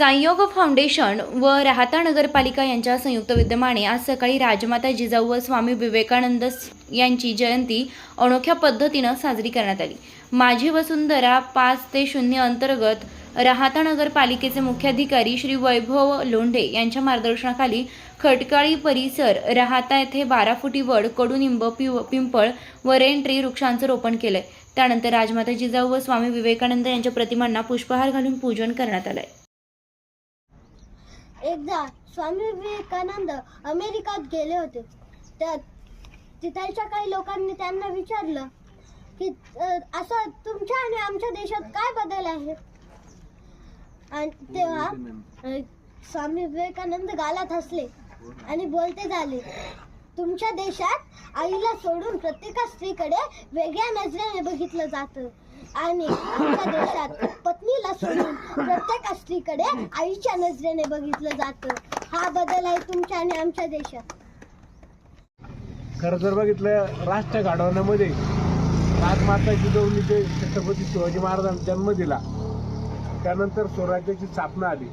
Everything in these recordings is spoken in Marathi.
संयोग फाउंडेशन व राहता नगरपालिका यांच्या संयुक्त विद्यमाने आज सकाळी राजमाता जिजाऊ व स्वामी विवेकानंद यांची जयंती अनोख्या पद्धतीनं साजरी करण्यात आली. माझी वसुंधरा पाच ते शून्य अंतर्गत राहता नगरपालिकेचे मुख्याधिकारी श्री वैभव लोंढे यांच्या मार्गदर्शनाखाली खटकाळी परिसर राहता येथे बारा फुटी वड कडुनिंब पिव पिंपळ व रेनट्री वृक्षांचं रोपण केलंय. त्यानंतर राजमाता जिजाऊ व स्वामी विवेकानंद यांच्या प्रतिमांना पुष्पहार घालून पूजन करण्यात आलंय. एकदा स्वामी विवेकानंद अमेरिकात गेले होते. त्या तिथलच्या काही लोकांनी त्यांना विचारलं की असं तुमच्या आणि आमच्या देशात काय बदल आहे? आणि तेव्हा स्वामी विवेकानंद गालात हसले आणि बोलते झाले तुमच्या देशात आईला सोडून प्रत्येका स्त्रीकडे वेगळ्या नजरेने बघितलं जातं. आणि आमच्या देशात पत्नीला सोडून प्रत्येक स्त्रीकडे आईच्या नजरेने बघितलं जातं. हा बदल आहे तुमच्या आणि आमच्या देशात. खरं जर बघितलं राष्ट्र घडवण्यामध्ये राजमाता जिजाऊनीचे छत्रपती शिवाजी महाराजांना जन्म दिला त्यानंतर स्वराज्याची स्थापना आली.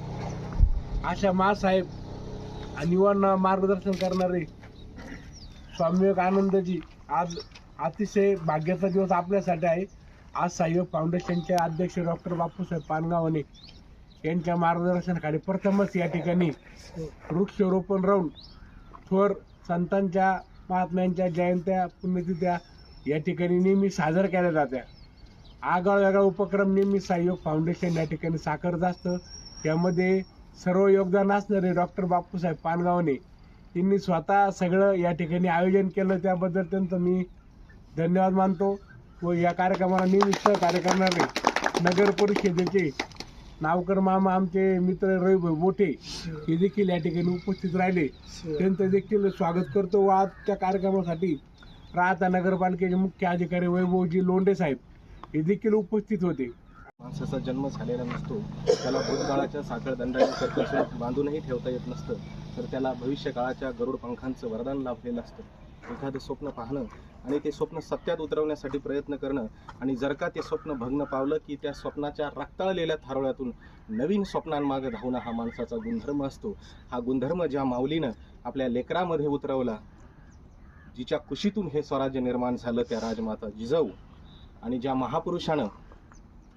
अशा मासाहेब आणि युवांना मार्गदर्शन करणारे स्वामी विवेकानंदजी आज अतिशय भाग्याचा दिवस आपल्यासाठी आहे. आज साईयोग फाउंडेशनचे अध्यक्ष डॉक्टर बापूसाहेब पानगावणे यांच्या मार्गदर्शनाखाली प्रथमच या ठिकाणी वृक्षरोपण राहून थोर संतांच्या महात्म्यांच्या जयंत्या पुण्यतिथ्या या ठिकाणी नेहमी साजर केल्या जात्या. आगळा वेगळा उपक्रम नेहमी सहयोग फाउंडेशन या ठिकाणी साकारत असतं त्यामध्ये सर्व योगदान असणारे डॉक्टर बापूसाहेब पानगावने यांनी स्वतः सगळं या ठिकाणी आयोजन केलं. त्याबद्दल त्यांचं मी धन्यवाद मानतो. व या कार्यक्रमाला नेहमी सहकार्य करणारे नगर परिषदेचे नावकर मामा आमचे मित्र रविभाई मोठे हे देखील या ठिकाणी उपस्थित राहिले. त्यांचं देखील स्वागत करतो व आज त्या कार्यक्रमासाठी राहता नगरपालिकेचे मुख्य अधिकारी वैभवजी लोंढे साहेब हे देखील उपस्थित होते. माणसाचा जन्म झालेला नसतो त्याला भूतकाळाच्या साखळ दंडाने कर्कश बांधूनही ठेवता येत नसतं तर त्याला भविष्य काळाच्या गरुड पंखांचं वरदान लाभलेलं असतं. एखादं स्वप्न पाहणं आणि ते स्वप्न सत्यात उतरवण्यासाठी प्रयत्न करणं आणि जर का ते स्वप्न भग्न पावलं की त्या स्वप्नाच्या रक्ताळलेल्या थारोळ्यातून नवीन स्वप्नांमागं धावणं हा माणसाचा गुणधर्म असतो. हा गुणधर्म ज्या माऊलीनं आपल्या लेकरामध्ये उतरवला जिच्या कुशीतून हे स्वराज्य निर्माण झालं त्या राजमाता जिजाऊ आणि ज्या महापुरुषानं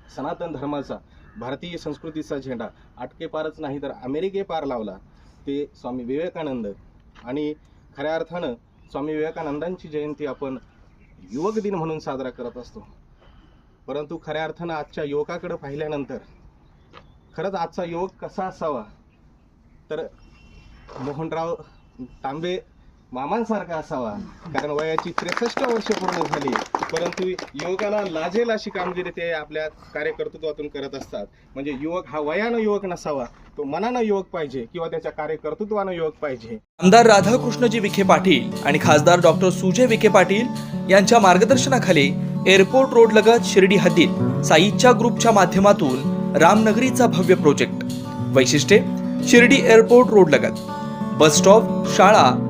सनातन धर्माचा भारतीय संस्कृतीचा झेंडा आटकेपारच नाही तर अमेरिके पार लावला ते स्वामी विवेकानंद. आणि खऱ्या अर्थानं स्वामी विवेकानंदांची जयंती आपण युवक दिन म्हणून साजरा करत असतो. परंतु खऱ्या अर्थानं आजच्या युवकाकडे पाहिल्यानंतर खरंच आजचा युवक कसा असावा? तर मोहनराव तांबे मामांसारखा असावा. कारण वयाची त्रेसष्ट वर्ष पूर्ण झाली. परंतु युवकाला लाजेल अशी कामगिरी ते आपल्या कार्यकर्तृत्वातून करत असतात. म्हणजे युवक हा वयानं युवक नसावा. तो मनानं युवक पाहिजे किंवा त्याच्या कार्यकर्तृत्वानं युवक पाहिजे. आमदार राधाकृष्णजी विखे पाटील आणि खासदार डॉक्टर सुजय विखे पाटील यांच्या मार्गदर्शनाखाली एअरपोर्ट रोड लगत शिर्डी हद्दीत साईच्या ग्रुपच्या माध्यमातून रामनगरीचा भव्य प्रोजेक्ट. वैशिष्ट्ये शिर्डी एअरपोर्ट रोड लगत. बस स्टॉप शाळा